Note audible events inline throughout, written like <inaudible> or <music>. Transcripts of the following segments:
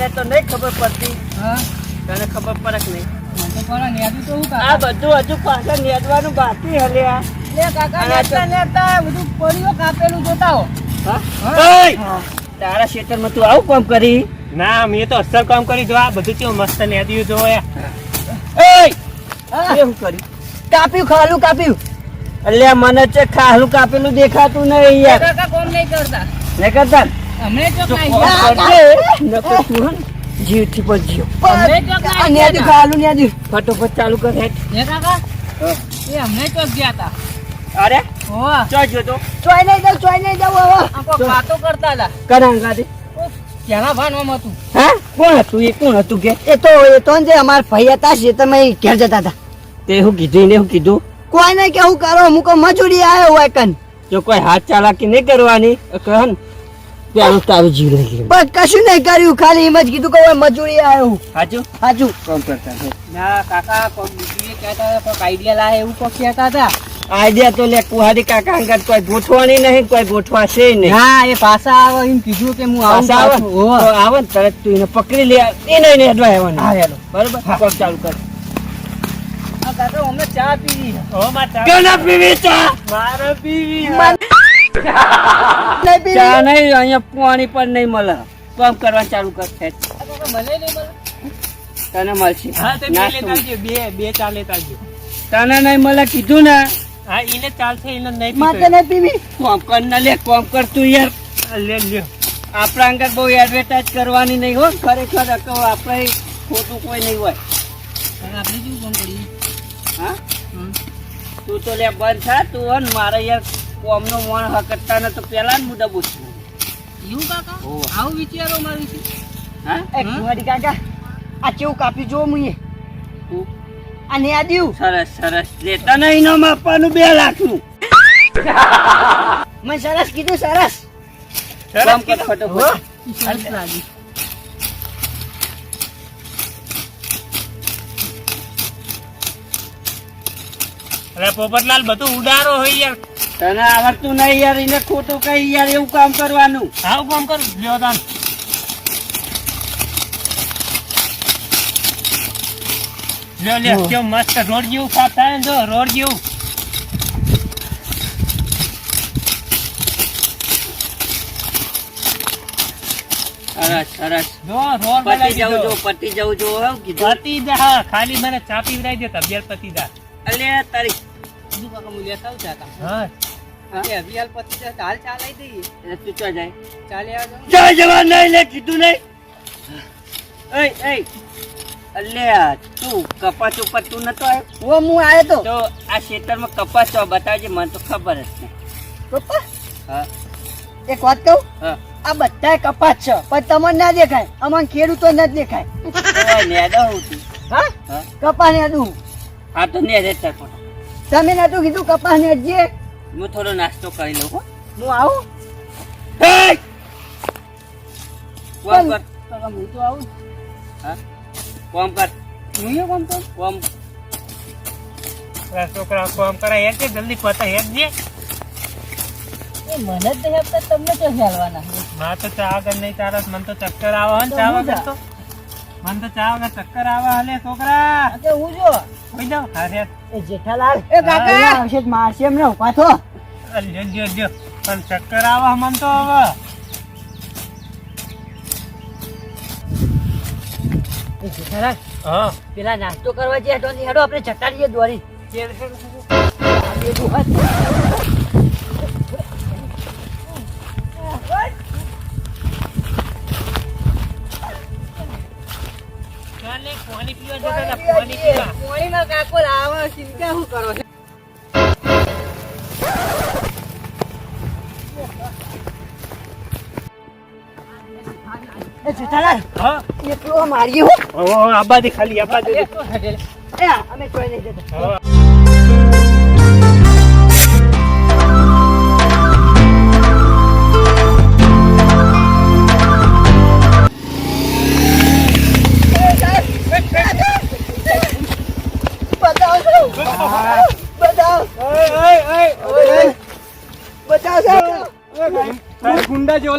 તને તો નહીં ખબર પડતી. તને ખબર પડક નહીં? આ બધું હજુ પાછળ નેદવાનું બાકી હલ્યા લે કાકા અને આ તો- નેતા નેતા બધું પડ્યું કાપેલું જોતા હો? હા? હા. ઓય! તારા ખેતરમાં તું આવું કામ કરી? ના મેં તો અસર કામ કરી જો આ બધું કેવું મસ્ત નેદિયું જો એ. હા. કેવું કર્યું? કાપ્યું ખાલું કાપ્યું. અલ્યા મને છે ખાલું કાપેલું દેખાતું નહીં યાર. કોમ નહીં કરતા. ને કરતા જીવથી ફટોફટ ચાલુ કર અમને ચોક ગયા હતા અરે? જોતો ચોય નહીં જાવ ચોય નહીં જાવ વાતો કરતા હતા ગાડી ભાનમાં હતું હા? કોણ હતું? એ કોણ હતું કે? એ તો એ તો જે અમાર ભાઈ હતા છે તમે ઘેર જતા હતા તે હું કીધું ને હું કીધું? કોઈ નહીં કે હું કરો હું કો મજૂરી આવ્યો હોય કન. જો કોઈ હાથ ચાલાકી નહીં કરવાની કહન પેલું તારું જીવ લઈ ગયું. કશું નહીં કર્યું ખાલી એમ જ કીધું કે મજૂરી આવ્યો હાજુ હાચું કોમ કરતા ના કાકા કોક બીજું એ કહેતા હતા આઈડિયા લાવે એવું કોક કહેતા હતા. આઈડિયા તો લે કુહાડી કાકા અંગત કોઈ ગોઠવાની નહીં કોઈ ગોઠવાશે નહીં. હા એ પાછા આવે એમ કીધું કે હું આવું ને તરત તું એને પકડી લે. એને એને અડવા આવવાનું. હા, હેલો. બરોબર? કોમ ચાલુ કર. કાકા ચા પીવી. છે. માં ચા- કેના પીવી. ચા મારે પીવી. ચા નહીં અહીંયા પાણી પણ નહીં મળે. તો આમ કરવા ચાલુ કર છે મને નહીં મળે. તને મળશે. હા તે બે લેતા બે બે ચા લેતા આવજો. તને નહીં મળે કીધું ને? હા એને ચાલશે એને નહીં મારે પીતો. નહીં પીવી? કોમ કર ના લે કોમ કર તું યાર. લે લે. લ્યો આપણા અંગત બહુ એડવર્ટાઇઝ કરવાની નહીં હો. ખરેખર તો આપણે ખોટું કોઈ નહીં હોય. આપણે કામ કરીએ? હા? હમ. તું તો લે બંધ થા. તું હો ને મારે યાર કોમનો મોણ હકતતા ને તો પેલા જ મુદ્દા પૂછવું એવું કાકા? આવું વિચારો મારી છે હા? એ કુંવારી કાકા આ કેવું કાપી જો મુએ અને આ દીવ. સરસ સરસ. લેતા તને ઇનામ આપવાનું બે લાખનું. મેં સરસ કીધું સરસ. સરસ કર ફટોફટ સરસ લાગી. અરે પોપટલાલ બધું ઉડારો હોય યાર. તને આવડતું નહીં યાર એને ખોટું કઈ યાર એવું કામ કરવાનું. આવું કામ કર? લ્યો તાન. લ્યો લ્યો કેમ મસ્ત રોડ જેવું સાફ થાય ને જો રોડ જેવું. સરસ સરસ. જો રોડ પતી જવું જો પતી જાઉં જો કીધું. પતી હા, ખાલી મને ચાપી પીવડાવી દે તબિયત પતી જા અલે તારી. બીજું કાકા હા. એ અભિયાલ પતિ છે, હાલ ચા દઈએ. તું ચો જાય. ચાલે આવજો જય જવાન નહીં લે કીધું નહીં. એય એય. અલ્યા તું કપાસ ઉપર તું નતો આવ્યો? ઓ હું આવ્યો તો. તો આ ખેતરમાં કપાસ તો બતાવજે મને તો ખબર જ નહીં. પપ્પા હા. એક વાત કહું? હા. આ બધા કપાસ છે પણ તમને ના દેખાય. અમાર ખેડૂતો ના જ દેખાય. ઓય, નેદો હું તું હા? હા. કપાસ નેદું હા. તો ને રે પણ. તમે નતું કીધું કપાસ નેદજે? હું થોડો નાસ્તો કરી લઉં હો. હું આવું! કોમ કર. હું તો આવું. હા? કોમ કર. હું એ કોમ કરું? કોમ. છોકરા કોમ કરાય હેડ જલ્દી પતા હેડ જે. એ મને જ નહીં તમને તો હેલવાના? મા તો ચા આગળ નહીં તારા મને તો ચક્કર આવે ને ચા વગર તો. મને તો ચા વગર ચક્કર આવે હલે છોકરા. અરે હું જો. કોઈ જાવ? હા એ જેઠાલાલ. એ કાકા! આવશે મારશે એમને ઊભા થો. લ્યો લ્યો લ્યો. પણ ચક્કર આવે મન તો હવે. એ જેઠાલાલ હા. પેલા નાસ્તો કરવા હેડો આપણે ચટાડીએ દોરી. પાણીમાં કાકો લાવે ચિંતા શું કરો છો? એકલો આબાદી ખાલી આબાદી અમે કોઈ નહીં જતા.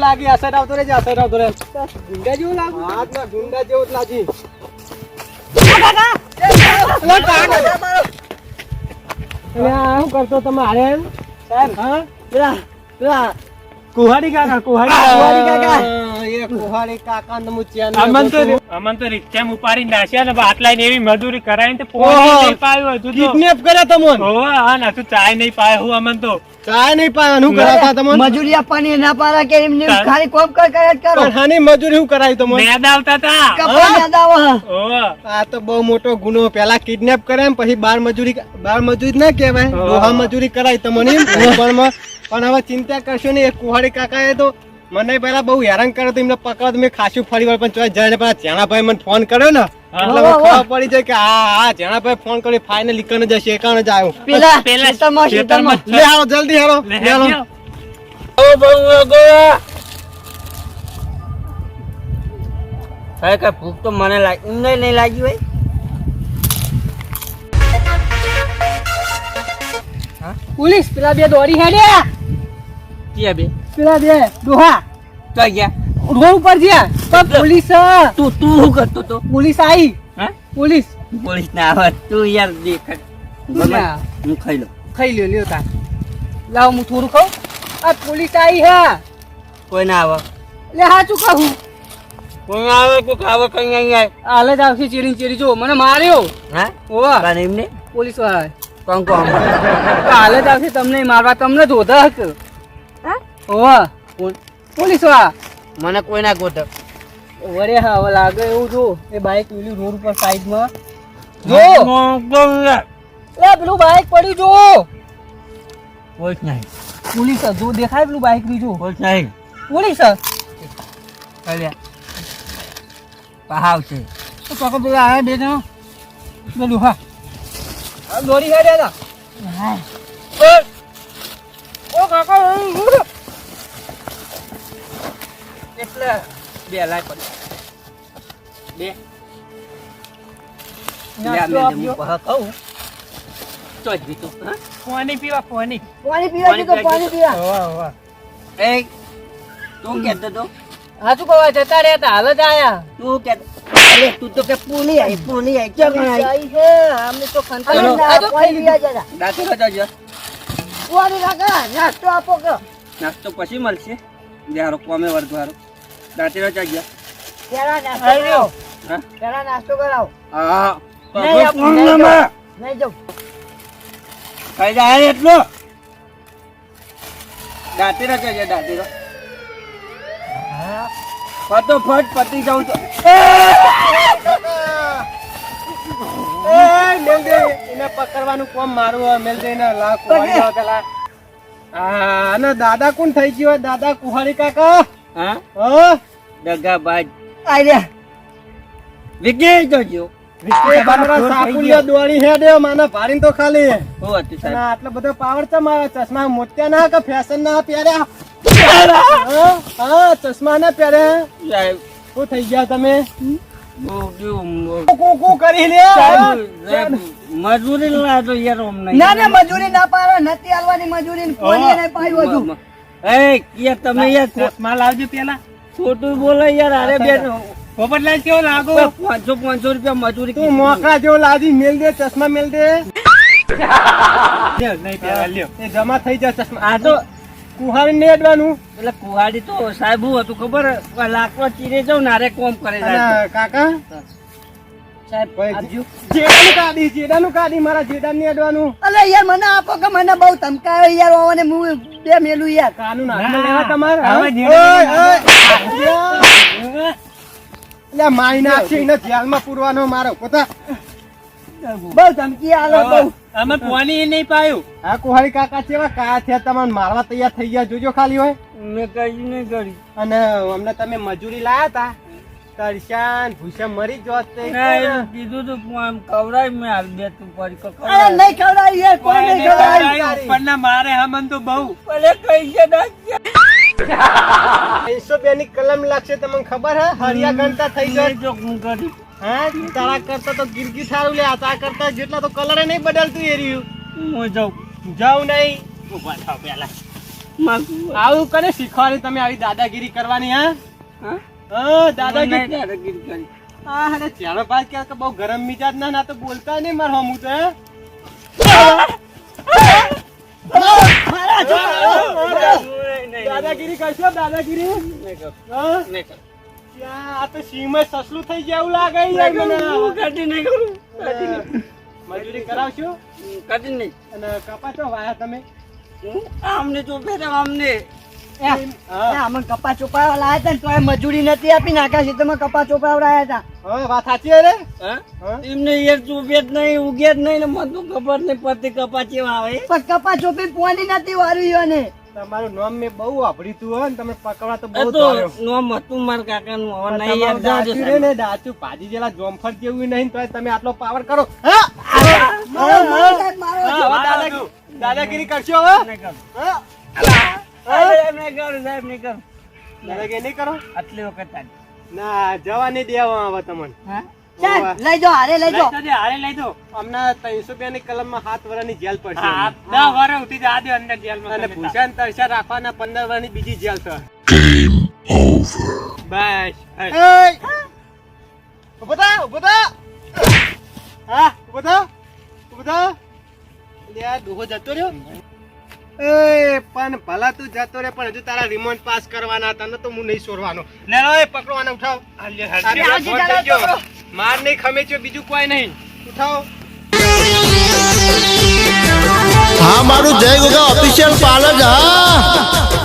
લાગે અસર આવતો રહેજે અસર આવતો રે ગુંડા જેવું લાગુ હા ના ગુંડા જેવું જ લાગી. કરતો તમારે સાહેબ હા? પેલા પેલા. કુહાડી કાકા કુહાડી કુહાડી કાકા. એ કુહાડી કાકા ને હું ચેન અમન તો અમન તો નાખ્યા ને બાટલા એવી મજૂરી કરાવીને તે પોણી નહીં પાયું કિડનેપ કર્યા તમોન? ઓવે, હા ના તું ચાય નહીં પાય હું અમન તો. ચાય નહીં પાયા શું કરાતા તમોન? મજૂરી આપવાની ના પારા કે એમને ખાલી કોમ કર કર કરો. પણ હાની મજૂરી હું કરાયું તમોન? મેદ આવતા તા. કપા યાદ આવો ઓવે. આ તો બહુ મોટો ગુનો. પેલા કિડનેપ કરે એમ પછી બાર મજૂરી બાર મજૂરી ના કહેવાય. હા. દોહા મજૂરી કરાય તમને <laughs> પણ પણ હવે ચિંતા કરશો નહીં એ કુહાડી કાકા એ તો મને પેલા બહુ હેરાન કર્યો એમને પકડો મેં ખાસું ફરી વાર પણ જઈને પેલા જેણાભાઈ મને ફોન કર્યો ને એટલે ખબર પડી જાય કે હા હા જેણાભાઈ ફોન કર્યો ફાઇનલ ઈકણ જશે એકાણ જ આવ્યો. પેલા પેલા ખેતરમાં ખેતરમાં ખેતરમાં લે હાલો જલ્દી હાલો લે, લે હાલો. હેડ્યો. ખરેખર ભૂખ તો મને લાગી ઊંઘ નહીં લાગી હોય. પોલીસ પેલા બે દોડી હેડ્યા ક્યાં બે? પેલા દે ડોહા તો ગયા રોડ ઉપર જ્યાં તો પોલીસ તું તું શું કરતો તો પોલીસ આવી હા? પોલીસ. પોલીસ ના આવે. તું યાર દેખ હું ખાઈ લો ખાઈ લ્યો લ્યો તા લાવ હું થોડું ખાઉં. આ પોલીસ આવી હા. કોઈ ના આવે. એટલે સાચું કહું કોઈ આવે કોઈ આવે કઈ અહીંયા હાલ જ આવશે ચીરી ચેરી. જો મને માર્યો. હા? ઓવા. એમને? પોલીસવાળા કોણ કોણ? હાલ જ આવશે તમને મારવા તમને ધોધા હક. ઓવા પોલીસ વા મને કોઈ ના ગોઠવ વરે હા હવે લાગે એવું જો એ બાઈક પેલી રોડ ઉપર સાઈડમાં. જો! એ પેલું બાઈક પડ્યું જો! કોઈ નહીં. પોલીસ જો દેખાય પેલું બાઈક બીજું કોઈ નહીં. પોલીસ. અલ્યા પહાવ છે. તો કાકા પેલા આયા બે જણ. પેલું હા. દોડી હેડ્યા હતા ઓ કાકા એટલે બે લાય પડી. બે. નાસ્તો આપજો. કહું તો જ બીતું હા? પાણી પીવા પાણી. પાણી પીવા પાણી પીવા. ઓવા, ઓવા. એ તું કહેતો તો હાચું કહવા જતા રહ્યા હાલ જ આયા. તું કે અરે તું તો કે પૂની આઈ ક્યાં ગણાય આઈ તો કંટાળો ના, દાખલો જજો કુવારી કાકા નાસ્તો આપો કે. નાસ્તો પછી મળશે. જારો કોમે વર્ગ વાળો દાંતેલો ગયા? પેલા નાસ્તો કરાવો પેલા નાસ્તો કરાવો. હા. નહીં દાંતેલો પતી જાઉં તો. એ! એને પકડવાનું કોમ મારું હોય લાખ જાઓ પેલા. હા અને દાદા કોણ થઈ ગયો દાદા કુહાડી કાકા. હા? હા? દગા આઈ વિકી તો ચશ્મા ના પહેર્યા? શું થઈ ગયા તમે? મજૂરી ના ના મજૂરી ના પાડો નથી આલવાની મજૂરી એ તમે યાર ચશ્મા લાવજો પેલા. ખોટું બોલો યાર અરે બેન. પોપટલાલ કેવો લાગો? પાંચસો પાંચસો રૂપિયા મજૂરી તું મોકા જેવો લાજી મેલ દે ચશ્મા મેલ દે. એ જમા થઈ જાય ચશ્મા. આ તો કુહાડી ને અડવાનું એટલે કુહાડી તો સાહેબ હું હતું ખબર? લાકડો ચીરે જાઉં નારે કોમ કરે કાકા. સાહેબ જેડાનું કાઢી જેડાનું કાઢી મારા જેડા ને અડવાનું અલે યાર મને આપો કે મને બહુ ધમકાયો યાર ઓવાને હું બે મેલું યાર. કાનૂન ના, લેવા તમારે. એટલે માઈ નાખશે એને જેલમાં પૂરવાનો મારો પોતા. બહુ ધમકી આલો બહુ. અમે કોની નહીં પાયું. આ કુહાડી કાકા છે કા છે તમારે મારવા તૈયાર થઈ ગયા જોજો ખાલી હોય. મેં કઈ નહીં કરી. અને અમને તમે મજૂરી લાયા તા તરશાન ભૂસા મરી જોત કીધું તું આમ કવરાય મેં હાલ બે તું પડી અરે નહીં કવરાય એ કોઈ નહીં કવરાય. ઉપરના મારે હમન તો બહુ. ભલે કઈ છે ના બે ની કલમ લાગશે તમને ખબર હે? હરિયા ગણતા થઈ જાય જો હું કરી. હા? તારા કરતા તો ગિરગી સારું લે આ કરતા જેટલા તો કલર નહીં બદલતું એ રહ્યું. હું જાઉં. જાઉં નહીં. ઊભા થાવ પેલા આવું કરે શીખવાડી તમે આવી દાદાગીરી કરવાની હા? હા? દાદાગીરી દાદાગીરી કરી. હા હા ચાલો ભાઈ કે કે બહુ ગરમ મિજાજ ના ના તો બોલતા નહીં માર હમું તો દાદાગીરી કરશો દાદાગીરી? આ તો સિંહ સસલું થઈ જાય એવું લાગે યાર મને. નહીં કરું. મજૂરી કરાવશો? કદી નહીં. અને કપાસો વાયા તમે? આમને જો ફેરા આમને. અમને કપા ચોપડા લાયા હતા ને તોય મજૂરી નથી આપી નાખ્યા છે તમે કપા ચોપડા હતા હા વાત સાચી હે રે હા? હા? એમને યાર ચૂપે જ નહીં ઉગે જ નહીં ને મને ખબર નહીં પડતી કપા ચેવા આવે? પણ કપા ચોપી પોની નથી વાર્યું ને. તમારું નામ મેં બહુ વાપર્યું તું હો ને તમે પકડવા તો બહુ તો. નોમ હતું મારા કાકાનું હવે પણ નહીં યાર દાચું રે ને દાચું ભાજી જેલા જોમફળ જેવું નહીં તોય તમે આટલો પાવર કરો. હવે દાદાગીરી કરશો હવે નહીં કરું. સાહેબ નહીં કરું સાહેબ નહીં નહીં કરો? આટલી વખત ના જવા નહીં દેવા હવે તમને. લઈ જાઓ હારે લઈ જાઓ. લઈ તો દે, હારે લઈ દો હમણાં ત્રણસો રૂપિયા ની કલમમાં સાત વર્ષની જેલ પડશે દસ વર્ષ ઉઠી જા દે અંદર જેલમાં અને ભૂષણ તરસા રાખવાના પંદર વર્ષની બીજી જેલ છે. બસ ઊભો થા ઊભો થા. હા ઊભો થા ઊભો થા. લે આ ડોહો જતો રહ્યો. એ પણ ભલા તું જતો રે પણ હજુ તારા રિમોટ પાસ કરવાના તને તો હું નહીં છોડવાનો લે લો એ પકડવાના ઉઠાવ. માર નહીં ખમે છે બીજું કોઈ નહીં. ઉઠાવ. હા મારું જય ગોગા ઓફિશિયલ પાર્લર હા.